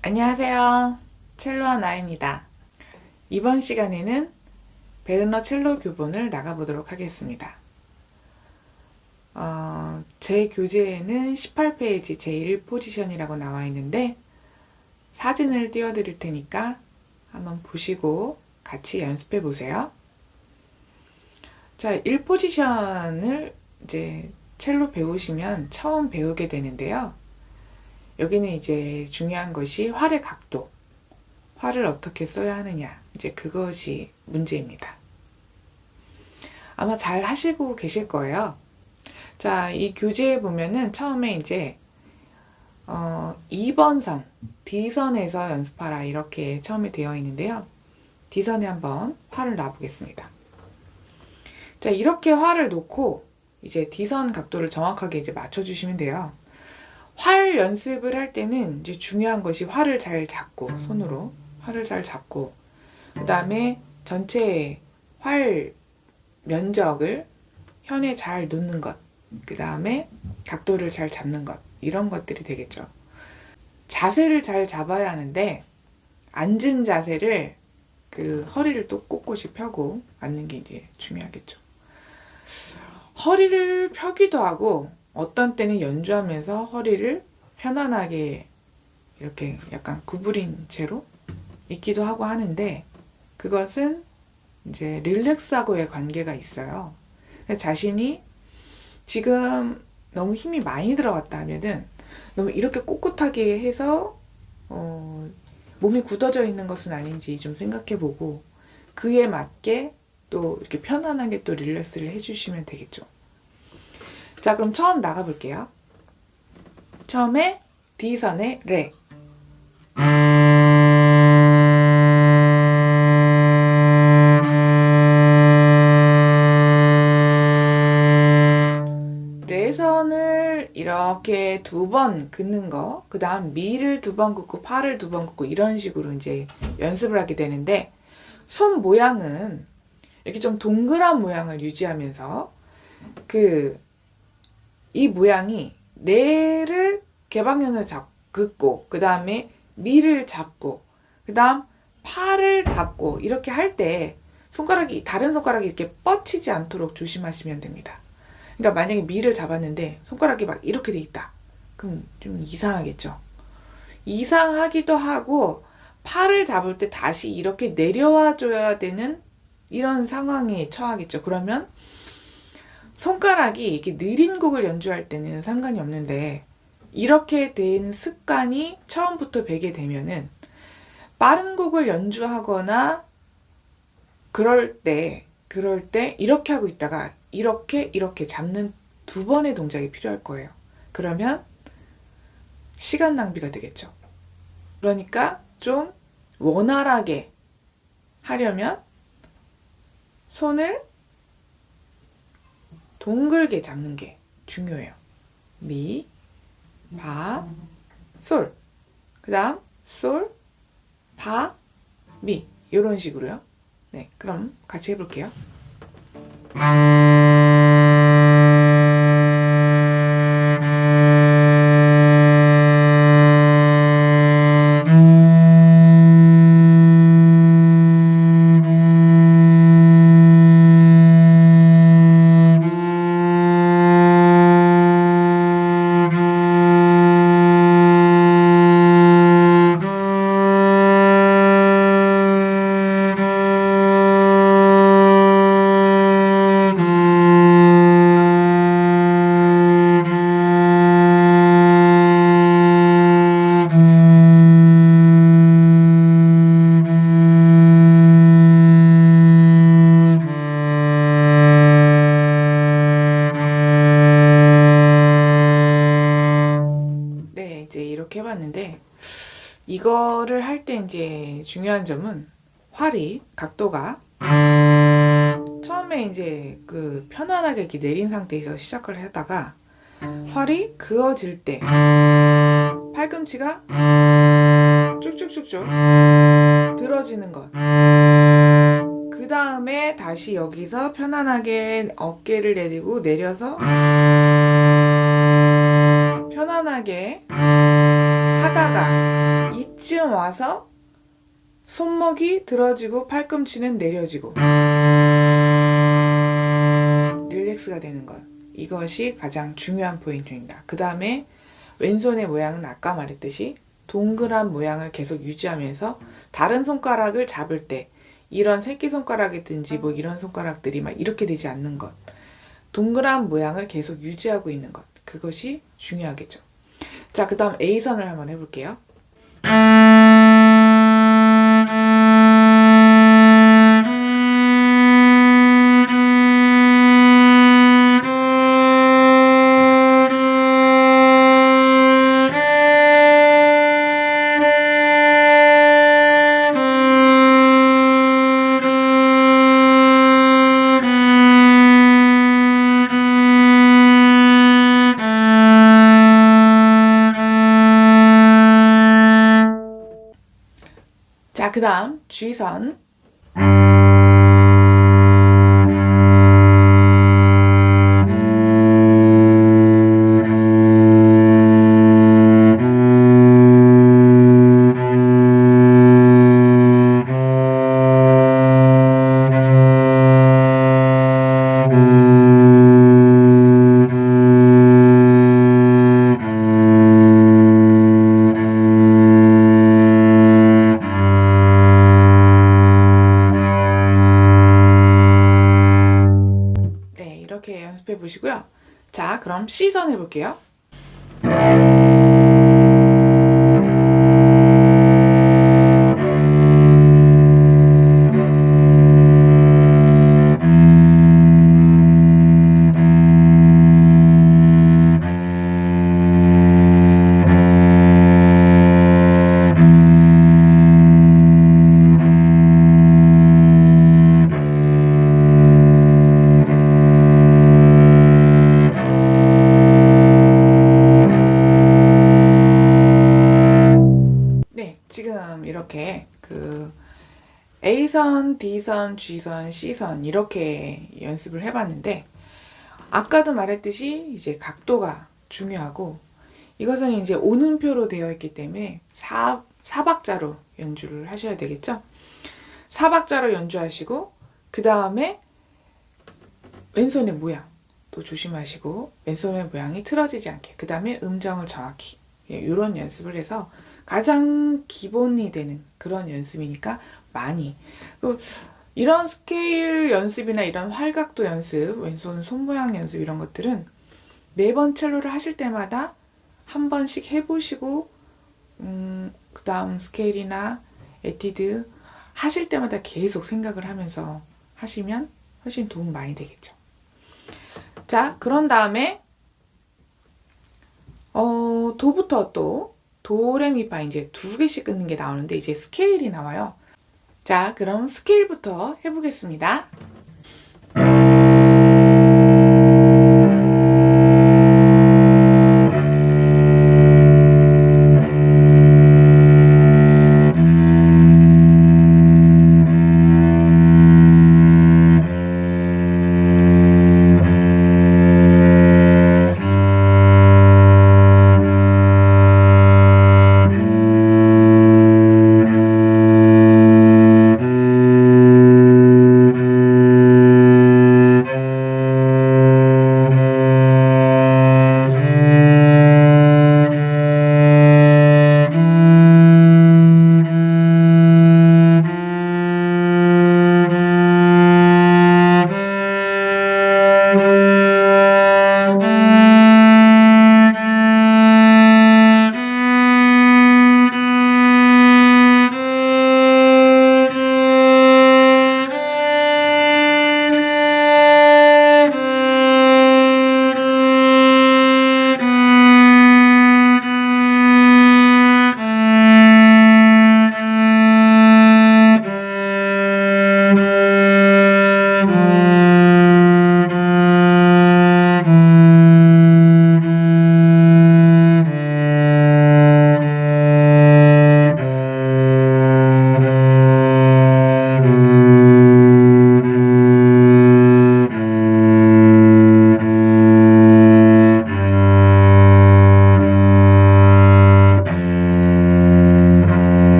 안녕하세요. 첼로와 나입니다. 이번 시간에는 베르너 첼로 교본을 나가보도록 하겠습니다. 어, 제 교재에는 18페이지 제1포지션이라고 나와 있는데 사진을 띄워드릴 테니까 한번 보시고 같이 연습해 보세요. 자, 1포지션을 이제 첼로 배우시면 처음 배우게 되는데요. 여기는 이제 중요한 것이 활의 각도, 활을 어떻게 써야 하느냐, 이제 그것이 문제입니다. 아마 잘 하시고 계실 거예요. 자, 이 교재에 보면은 처음에 이제 어, 2번 선, D선에서 연습하라 이렇게 처음에 되어 있는데요. D선에 한번 활을 놔보겠습니다. 자, 이렇게 활을 놓고 이제 D선 각도를 정확하게 이제 맞춰주시면 돼요. 활 연습을 할 때는 이제 중요한 것이 활을 잘 잡고 손으로 활을 잘 잡고 그 다음에 전체 활 면적을 현에 잘 놓는 것, 그 다음에 각도를 잘 잡는 것 이런 것들이 되겠죠. 자세를 잘 잡아야 하는데 앉은 자세를 그 허리를 또 꼿꼿이 펴고 앉는 게 이제 중요하겠죠. 허리를 펴기도 하고 어떤 때는 연주하면서 허리를 편안하게 이렇게 약간 구부린 채로 있기도 하고 하는데 그것은 이제 릴렉스하고의 관계가 있어요. 자신이 지금 너무 힘이 많이 들어갔다 하면은 너무 이렇게 꼿꼿하게 해서 어, 몸이 굳어져 있는 것은 아닌지 좀 생각해 보고 그에 맞게 또 이렇게 편안하게 또 릴렉스를 해주시면 되겠죠. 자, 그럼 처음 나가볼게요. 처음에 D선의 레. 레선을 이렇게 두 번 긋는 거, 그 다음 미를 두 번 긋고 파를 두 번 긋고 이런 식으로 이제 연습을 하게 되는데, 손 모양은 이렇게 좀 동그란 모양을 유지하면서 그 이 모양이 레를 개방면을 잡 긋고 그 다음에 미를 잡고 그 다음 팔을 잡고 이렇게 할 때 손가락이 다른 손가락이 이렇게 뻗치지 않도록 조심하시면 됩니다. 그러니까 만약에 미를 잡았는데 손가락이 막 이렇게 돼 있다. 그럼 좀 이상하겠죠. 이상하기도 하고 팔을 잡을 때 다시 이렇게 내려와 줘야 되는 이런 상황에 처하겠죠. 그러면 손가락이 이렇게 느린 곡을 연주할 때는 상관이 없는데 이렇게 된 습관이 처음부터 배게 되면은 빠른 곡을 연주하거나 그럴 때 그럴 때 이렇게 하고 있다가 이렇게 이렇게 잡는 두 번의 동작이 필요할 거예요. 그러면 시간 낭비가 되겠죠. 그러니까 좀 원활하게 하려면 손을 동글게 잡는 게 중요해요. 미, 파, 솔. 그 다음, 솔, 파, 미. 이런 식으로요. 네, 그럼 같이 해볼게요. 이제 중요한 점은 활이 각도가 처음에 이제 그 편안하게 이렇게 내린 상태에서 시작을 하다가 활이 그어질 때 팔꿈치가 쭉쭉쭉쭉 들어지는 것. 그 다음에 다시 여기서 편안하게 어깨를 내리고 내려서 편안하게 하다가 이쯤 와서 손목이 들어지고 팔꿈치는 내려지고 릴렉스가 되는 것. 이것이 가장 중요한 포인트입니다. 그 다음에 왼손의 모양은 아까 말했듯이 동그란 모양을 계속 유지하면서 다른 손가락을 잡을 때 이런 새끼손가락이든지 뭐 이런 손가락들이 막 이렇게 되지 않는 것. 동그란 모양을 계속 유지하고 있는 것. 그것이 중요하겠죠. 자, 그 다음 A선을 한번 해볼게요. 자, 그 다음 G선. 이렇게 연습해 보시고요. 자, 그럼 C선 해볼게요. A선, D선, G선, C선 이렇게 연습을 해봤는데 아까도 말했듯이 이제 각도가 중요하고 이것은 이제 오는표로 되어 있기 때문에 사, 사박자로 연주를 하셔야 되겠죠? 사박자로 연주하시고 그 다음에 왼손의 모양 또 조심하시고 왼손의 모양이 틀어지지 않게 그 다음에 음정을 정확히 이런 연습을 해서 가장 기본이 되는 그런 연습이니까 많이 이런 스케일 연습이나 이런 활각도 연습 왼손 손 모양 연습 이런 것들은 매번 첼로를 하실 때마다 한 번씩 해보시고 음, 그 다음 스케일이나 에티드 하실 때마다 계속 생각을 하면서 하시면 훨씬 도움 많이 되겠죠. 자, 그런 다음에 어, 도부터 또 도레미파 이제 두 개씩 끊는 게 나오는데 이제 스케일이 나와요. 자, 그럼 스케일부터 해보겠습니다.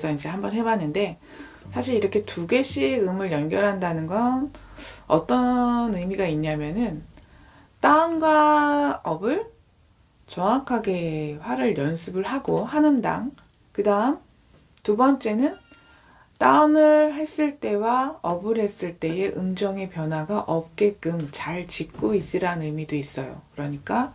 연결해서 이제 한번 해봤는데 사실 이렇게 두 개씩 음을 연결한다는 건 어떤 의미가 있냐면은 다운과 업을 정확하게 화를 연습을 하고 한 음당 그 다음 두 번째는 다운을 했을 때와 업을 했을 때의 음정의 변화가 없게끔 잘 짓고 있으라는 의미도 있어요. 그러니까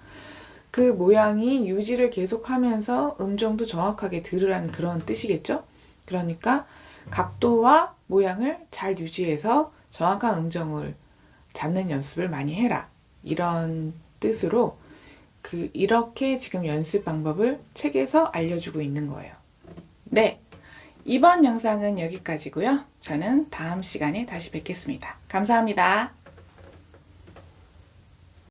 그 모양이 유지를 계속하면서 음정도 정확하게 들으라는 그런 뜻이겠죠? 그러니까 각도와 모양을 잘 유지해서 정확한 음정을 잡는 연습을 많이 해라. 이런 뜻으로 그 이렇게 지금 연습 방법을 책에서 알려주고 있는 거예요. 네. 이번 영상은 여기까지고요. 저는 다음 시간에 다시 뵙겠습니다. 감사합니다.